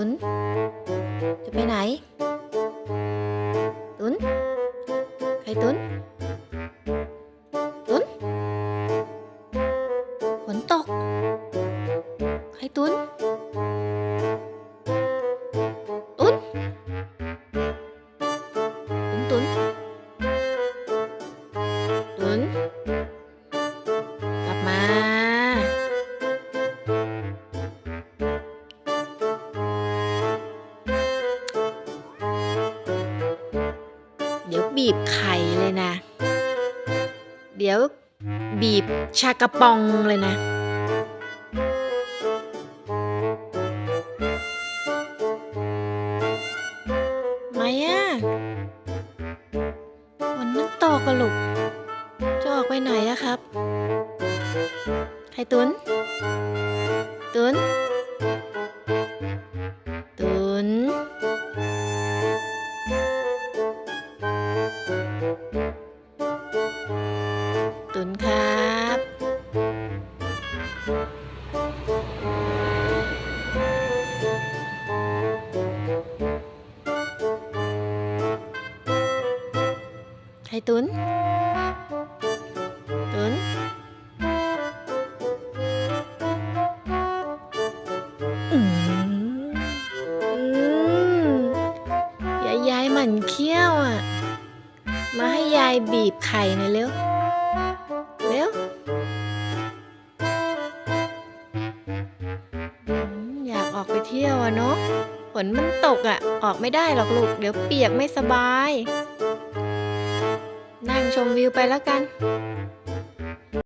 ุน จะไปไหน ตุน ใครตุน ตุน ฝนตก ใครตุน บีบไข่เลยนะ เดี๋ยวบีบชากระปองเลยนะ ไม่อะฝนมันตกกระลูกจะออกไปไหนอะครับ ไข่ตุน ตุน ไข่ตุน ตุน อืมอืมยายยายหมันเคี้ยวอะ มาให้ยายบีบไข่หน่อยเร็ว เร็วอืมอยากออกไปเที่ยวอะเนาะฝนมันตกอะ ออกไม่ได้หรอกลูก เดี๋ยวเปียกไม่สบาย ชมวิวไปแล้วกัน